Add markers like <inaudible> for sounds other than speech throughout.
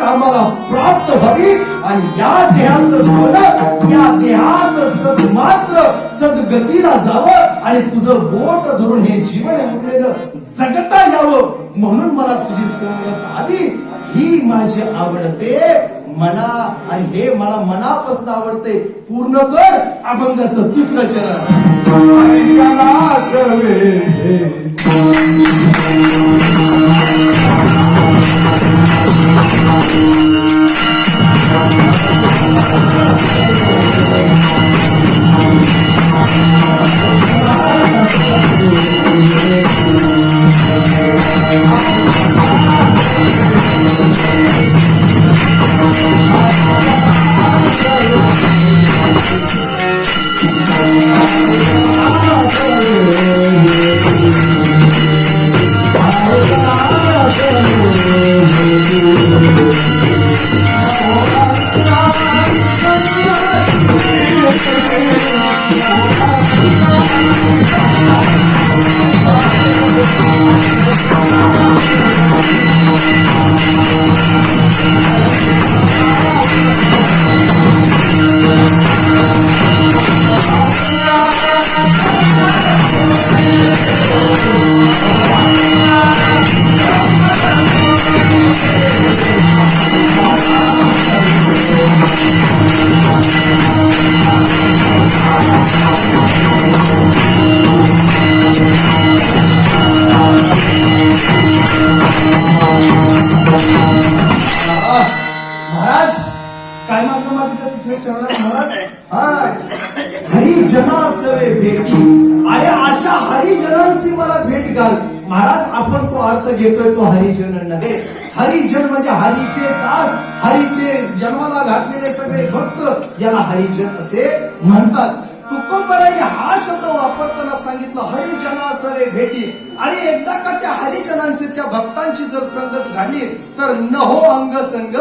आम्हाला प्राप्त व्हावी आणि या देहाचं सोनं या देहाचं सद मात्र सद्गतीला जावं आणि तुझं बोट धरून हे जीवन उरलेलं जगता यावं म्हणून मला तुझी संगत आली. ही माझी आवडते मना आणि हे मला मनापासून आवडते. पूर्ण कर अभंगाचं तिसरं चरण. आणि चलाच आपण घेतोय तो हरिजन नव्हे हरिजन म्हणजे हरीचे दास हरीचे जन्माला घातलेले सगळे भक्त याला हरिजन असे म्हणतात. तुकोबराने हा शब्द वापरताना सांगितलं हरिजना सरे भेटी. आणि एकदा का त्या हरिजनांचे त्या भक्तांची जर संगत झाली तर नहो अंग संग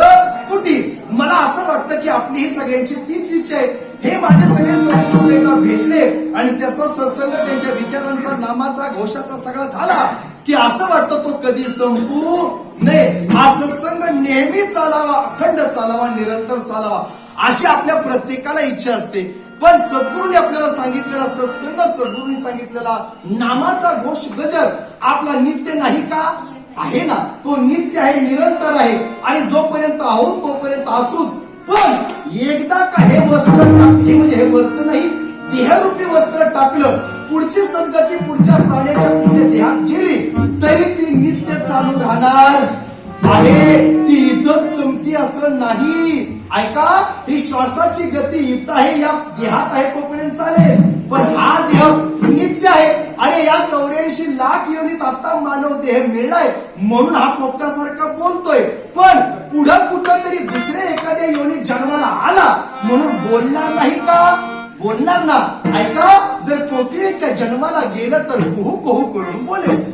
तुटी. मला असं वाटतं की आपली ही सगळ्यांची तीच इच्छा आहे. हे माझे सगळे संपूर्ण एकदा भेटले आणि त्याचा सत्संग त्यांच्या विचारांचा नामाचा घोषाचा सगळा झाला. की असं वाटतं तो कधी संपू नये. हा सत्संग नेहमी चालावा अखंड चालावा निरंतर चालावा अशी आपल्या प्रत्येकाला इच्छा असते. पण सद्गुरूने आपल्याला सांगितलेला सत्संग सद्गुरूने सांगितलेला नामाचा घोष गजर आपला नित्य नाही का? आहे ना. तो नित्य आहे निरंतर आहे. आणि जोपर्यंत आहोत तोपर्यंत असूच. पण एकदा का हे वस्त्र टाकते म्हणजे हे वरच नाही देहरूपी वस्त्र टाकलं पुढची संगती पुढच्या प्राण्याच्या पुढे देहात गेली चालू आहे ती इथंच संपती असं नाही. ऐका ही श्वासाची गती इथं आहे या देहात आहे तोपर्यंत चालेल. पण हा देह नित्य आहे. अरे या चौऱ्याऐंशी लाख युनिट आता मानव देह मिळलाय म्हणून हा पोपटासारखा बोलतोय. पण पुढं कुठं तरी दुसऱ्या एखाद्या योनीत जन्माला आला म्हणून बोलणार नाही का? बोलणार ना. ऐका जर कोकिळीच्या जन्माला गेलं तर कुहू कुहू करून बोलेल.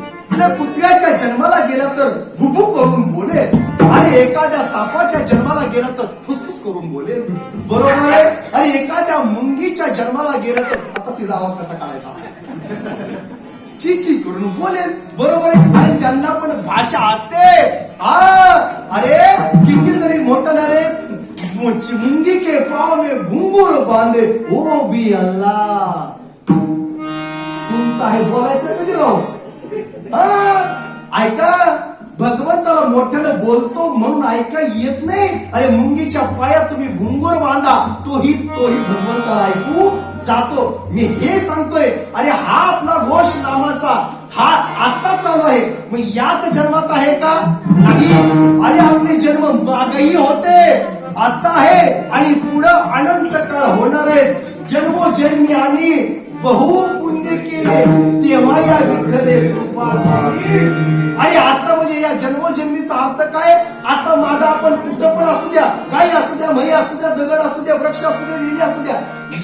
सापाच्या जन्माला गेला तर फुसफुस करून बोलेल बरोबर आहे? आणि एखाद्या मुंगीच्या जन्माला गेला तर आता तिचा आवाज कसा काढायचा? <laughs> ची ची करून बोलेल बरोबर आहे? आणि त्यांना पण भाषा असते. ऐका येत नाही? अरे मुंगीच्या पायात तुम्ही घुंगोर बांधा तोही तोही भगवंताला ऐकू जातो. मी हे सांगतोय अरे हा आपला घोष नामाचा हा आता चालू आहे. मग याच जन्मात आहे का? नाही. अरे आपले जन्म मागही होते आता आहे आणि पुढं अनंत काळ होणार आहे जन्मोजन्मी आणि बहु पुण्य केले. तेव्हा या विठ्ठले कृपा आणि आता म्हणजे या जन्मजन्मीचा अर्थ काय? आता माझा आपण कुठं पण असू द्या. गाई असू द्या म्हई असू द्या दगड असू द्या वृक्ष असू द्या विहिरी असू द्या.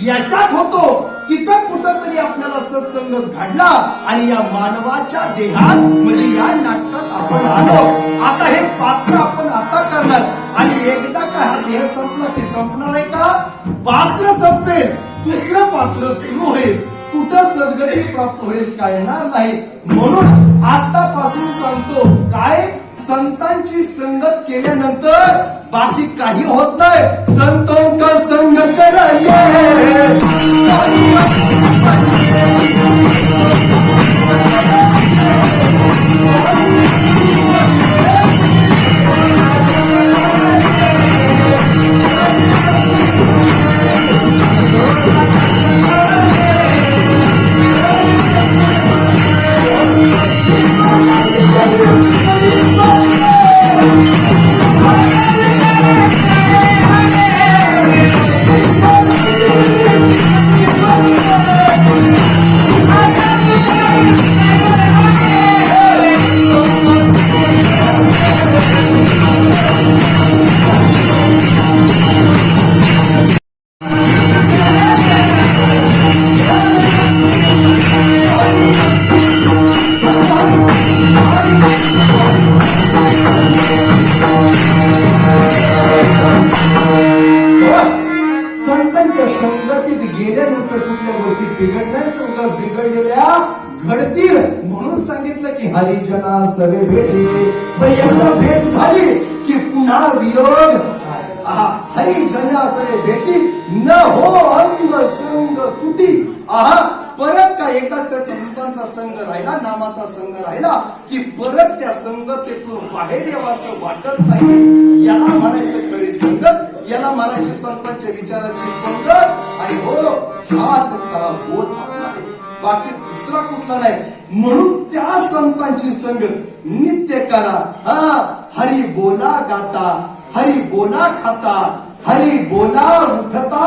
याच्यात होतो तिथं कुठं तरी आपल्याला सत्संग घडला आणि या मानवाच्या देहात म्हणजे या नाटकात आपण आलो. आता हे पात्र आपण आता करणार. आणि एकदा का हा देह संपला की संपणार आहे का? पात्र संपेल. तिसरं पात्र सुरू होईल. कुठं सद्गती प्राप्त होईल काय येणार नाही. म्हणून आतापासून सांगतो काय संतांची संगत केल्यानंतर बाकी काही होत नाही. संतों का संग भेटी न हो अंग संग तुटी. आहा परत का एकदाच त्या संतांचा संघ राहिला नामाचा संघ राहिला की परत त्या संगतेतून बाहेर यावं वाटत नाही? याला म्हणायचं खरी संगत याला म्हणायची संतांच्या विचाराची पंगत आणि हो हाच खरा बोध आपला आहे. बाकी दुसरा कुठला नाही. म्हणून त्या संतांची संगत नित्य करा. हा हरी बोला गाता हरी बोला खाता. हरी बोला उठता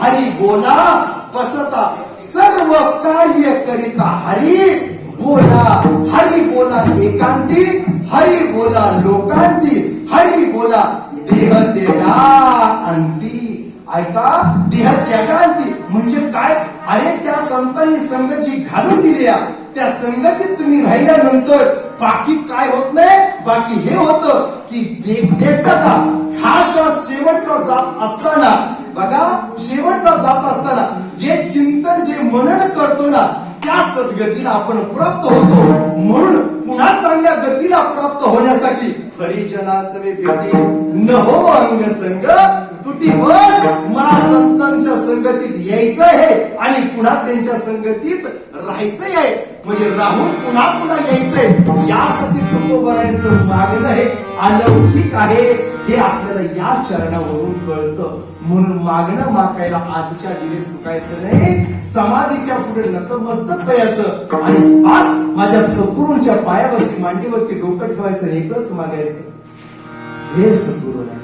हरी बोला बसता सर्व कार्य करिता हरी बोला. हरी बोला एकांती हरी बोला लोकांती हरी बोला देह त्यागा अंती. ऐका देह त्यागांती म्हणजे काय? अरे त्या संतांनी संगती घालून दिली त्या संगतीत तुम्ही राहिल्यानंतर बाकी काय होत नाही? बाकी हे होतं की दे- देखता हा श्वास शेवटचा जात असताना बघा शेवटचा जात असताना जे चिंतन जे मनन करतो ना त्या सद्गतीला आपण प्राप्त होतो. म्हणून पुन्हा चांगल्या गतीला प्राप्त होण्यासाठी हरिजना भेटी न हो अंग संग तुटी बस मला संतांच्या संगतीत यायचं आहे आणि पुन्हा त्यांच्या संगतीत राहायचंही आहे म्हणजे राहून पुन्हा पुन्हा यायचंय. यासाठी तुकोबरायांचं मागणं हे अलौकिक आहे. हे आपल्याला या चरणावरून कळतं. म्हणून मागणं मागायला आजच्या दिवस चुकायचं नाही. समाधीच्या पुढे नतमस्तक व्हायचं. आणि आज माझ्या सद्गुरूंच्या पायावरती मांडीवरती डोकं ठेवायचं एकच मागायचं. हे सद्गुरू नाही.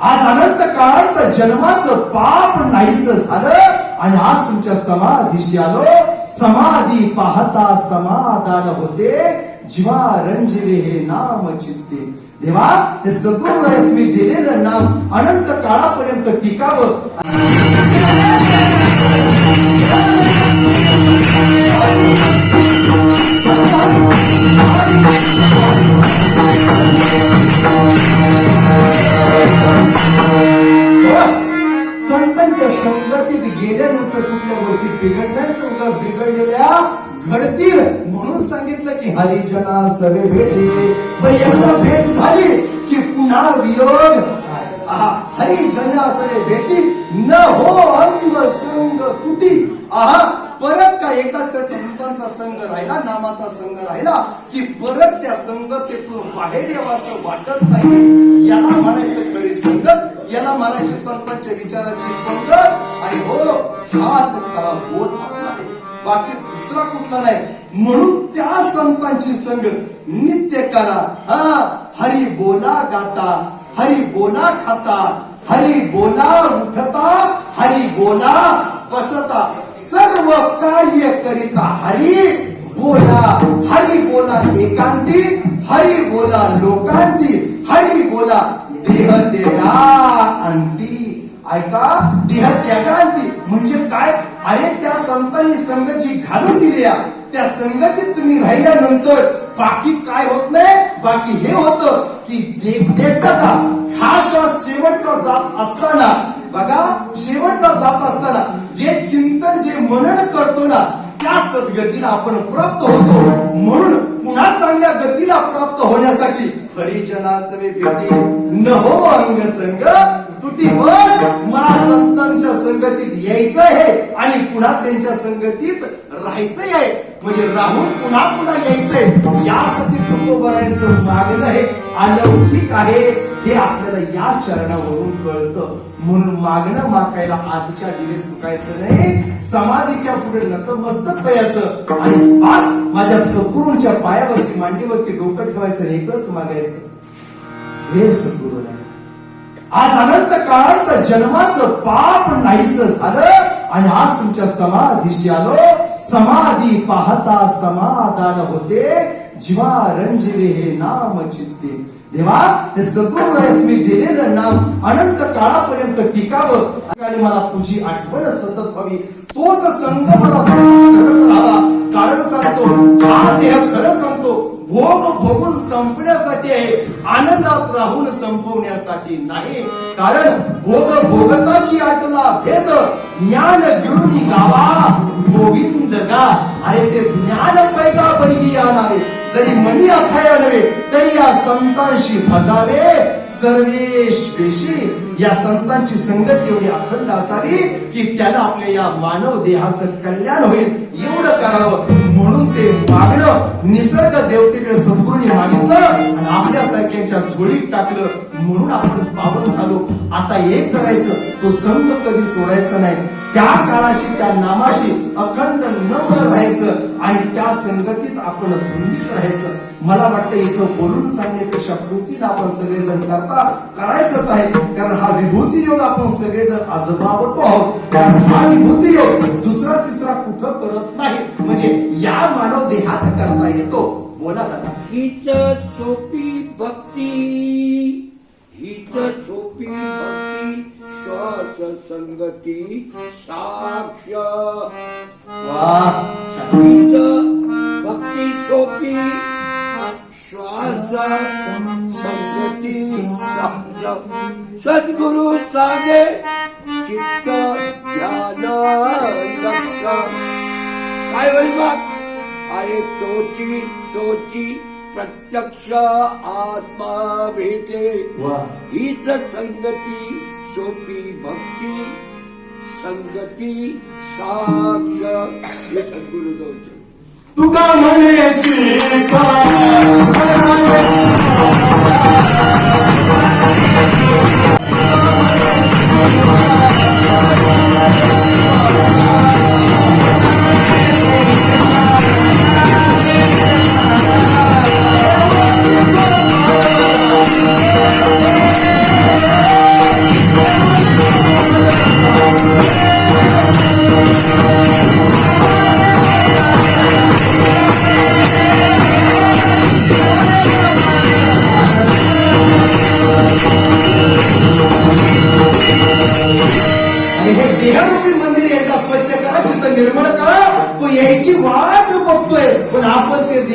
आज अनंत काळाचं जन्माचं पाप नाहीस झालं. आणि आज तुमच्या समाधीशी आलो समाधी पाहता समाधान होते. जीवा रंजिले हे नाम चित्ते. देवा हे सद्गुरू तुम्ही दिलेलं नाम अनंत काळापर्यंत टिकावं. हो, संतांच्या संगती गेल्यानंतर कुठल्या गोष्टी बिघडणार तर उगा बिघडलेल्या घडतील. म्हणून सांगितलं की हरिजना सवे भेटले. पण एकदा भेट झाली की पुन्हा वियोग हरिजना सवे भेटी. न हो अंग संग तुटी. आहा परत का एकदा त्या संतांचा संघ राहिला नामाचा संघ राहिला की परत त्या संगतेतून बाहेर यावं असं वाटत नाही? याला म्हणायचं खरी संगत याला म्हणायची संतांच्या विचाराची पंगत आणि हो हाच खरा बोध आपला आहे. बाकी दुसरा कुठला नाही. म्हणून त्या संतांची संगत नित्य करा. हा हरी बोला गाता हरी बोला खाता हरी बोला उठता हरी बोला बसता. सर्व कार्य करिता हरी बोला हरी बोला एकांती हरी बोला लोकांती हरी बोला देह त्यागा अंती. ऐका देह त्यागांती म्हणजे काय? अरे त्या संतांनी संगती जी घालून दिली त्या संगतीत तुम्ही राहिल्यानंतर बाकी काय होत नाही? बाकी हे होत की दे- देखता हा श्वास शेवटचा जात असताना बघा शेवटचा जात असताना जे चिंतन जे मनन करतो ना त्या सद्गतीला आपण प्राप्त होतो. म्हणून पुन्हा चांगल्या गतीला प्राप्त होण्यासाठी हरिजनासवे भेटी न हो अंग संग तुटी बस मला संतांच्या संगतीत यायचं आहे आणि पुन्हा त्यांच्या संगतीत राहायचंय आहे. म्हणजे राहून पुन्हा पुन्हा यायचंय. यासाठी तुकोबरायचं मागणं हे अलौकिक आहे. हे आपल्याला या चरणावरून कळतं. म्हणून मागणं मागायला आजच्या दिवस चुकायचं नाही. समाधीच्या पुढे नतमस्तक व्हायचं आणि आज माझ्या सद्गुरूंच्या पायावरती मांडीवरती डोकं ठेवायचं एकच मागायचं. हे सद्गुरू नाही. आज अनंत काळाचं जन्माचं पाप नाहीस झालं. आणि आज तुमच्या समाधीशी आलो. समाधी पाहता समाधान होते. जीवा रंजिले हे नाम चित्ते. देवा हे सगळं तुम्ही दिलेलं नाम अनंत काळापर्यंत टिकावं. आणि मला तुझी आठवण सतत हवी तोच संघ मला सतत राहावा कारण सांगतो हा देह खरं सांगतो भोग भोगून संपण्यासाठी आहे. आनंदात राहून संपवण्यासाठी नाही. कारण भोग भोगताची आटला भेद ज्ञान गिळून गावा. गोविंद गा अरे ते ज्ञान पैगा बरी आणावे? जरी मनी अखाया नव्हे तरी या संतांशी भजावे सर्वेश पेशी या संतांची संगत एवढी अखंड असावी की त्याला आपल्या या मानव देहाचं कल्याण होईल. एवढं करावं. म्हणून ते मागणं निसर्ग देवतेकडे सद्गुरूंनी मागितलं आणि आपल्यासारख्यांच्या झोळीत टाकलं. म्हणून आपण पावन झालो. आता एक करायचं तो संघ कधी सोडायचा नाही. त्या काळाशी त्या नामाशी अखंड नम्र राहायचं. आणि त्या संगतीत आपण धुंदीत राहायचं. मला वाटतं इथं बोलून सांगण्यापेक्षा कृतीला आपण सगळेजण करता करायचंच आहे. कारण हा विभूती योग आपण सगळेजण आजमावतो आहोत. कारण हा विभूती योग दुसरा तिसरा कुठं करत नाही. म्हणजे या मानव देहात करता येतो. बोला दादा. हीच सोपी भक्ती. हीच सोपी भक्ती श्वास संगती साक्ष. हीच भक्ती सोपी श्वास संगती साक्ष. सद्गुरु सांगे चित्त ध्यान लक्ष काय मग अरे तोची तोची प्रत्यक्ष आत्मा भेटे. वा. हीच संगती सोपी भक्ती संगती साक्ष. हे सद्गुरु जाऊचे तुका म्हणायची का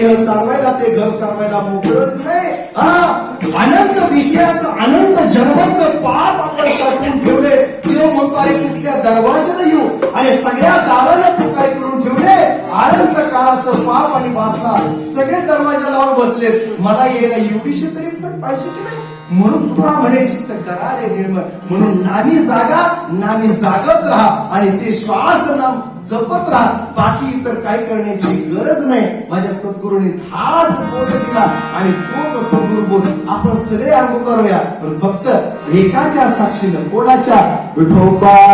आपण सारवायला ते घर सारवायला मोकळच नाही. हा आनंद विषयाचं आनंद जन्माचं पाप आपण साठवून ठेवले. देव म्हणतो आहे कुठल्या दरवाजाला येऊ? आणि सगळ्या दाराला तू काय करून ठेवले? आनंद काळाचं पाप आणि वासना सगळे दरवाजा लावून बसलेत. मला यायला एवढीशी तरी पाहिजे की नाही म्हणून कुठवा म्हणे चित्त करारे निर्मळ. म्हणून नामी जागा नामी जागत राहा. आणि ते श्वास नाम जपत राहा. बाकी इतर काय करण्याची गरज नाही. माझ्या सद्गुरूंनी हाच बोध दिला. आणि तोच सद्गुरु बोध आपण सगळे अंग करूया. पण फक्त एकाच्या साक्षीनं कोणाच्या? विठोबा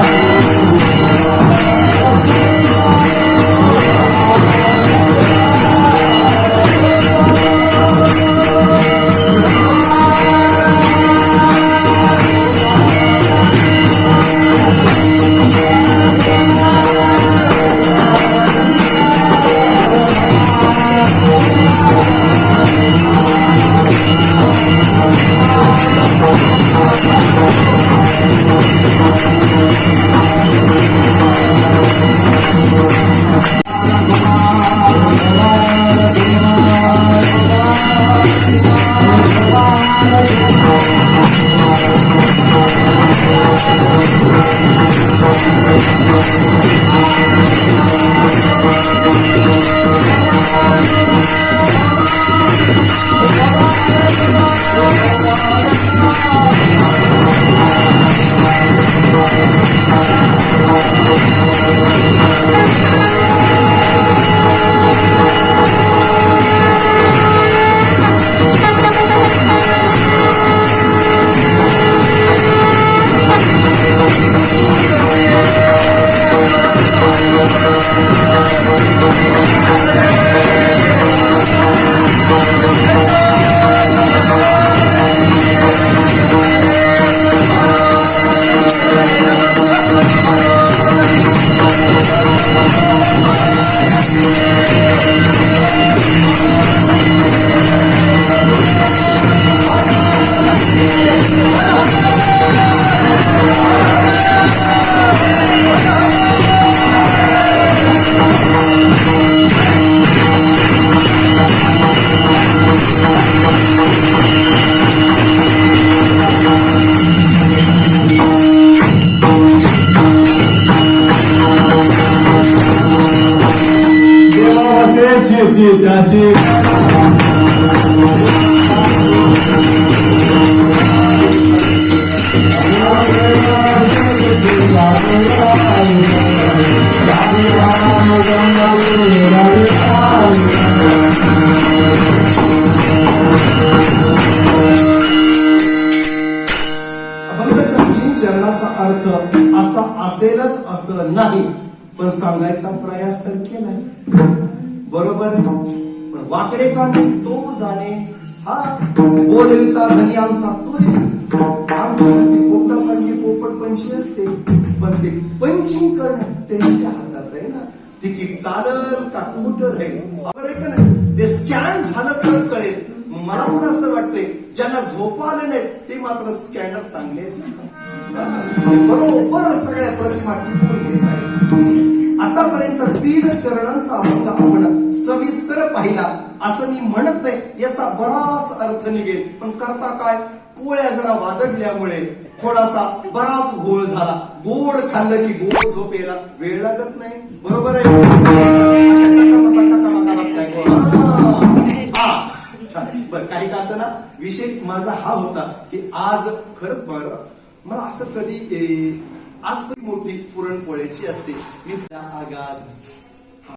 केलंच असं नाही. पण सांगायचा प्रयास तर केलाय. बरोबर? पण वाकडे काढणे तो जाणे. हा बोलविता झाली आमचा तोय. आमची असते पोपटासारखी पोपट पंची असते. पण ते पंचिंग करणं त्यांच्या हातात आहे ना. तिकीट चालल का कुठं राहील? का नाही? ते स्कॅन झालं तर कळेल. मला पण असं वाटतंय ज्यांना झोप आले नाही ते मात्र स्कॅनर चांगले बरोबर सगळ्या घेत आतापर्यंत तीन चरणांचा अभंग आपण सविस्तर पाहिला. असं मी म्हणत नाही याचा बराच अर्थ निघेल. पण करता काय? पोळ्या जरा वादडल्यामुळे थोडासा बराच गोळ झाला. गोड खाल्लं की गोड झोप यायला वेळ लागत नाही. बरोबर आहे? अशा काही का असं ना विषय माझा हा होता की आज खरंच मला असं कधी आज पण मोठी पुरणपोळ्याची असते मी त्या आगात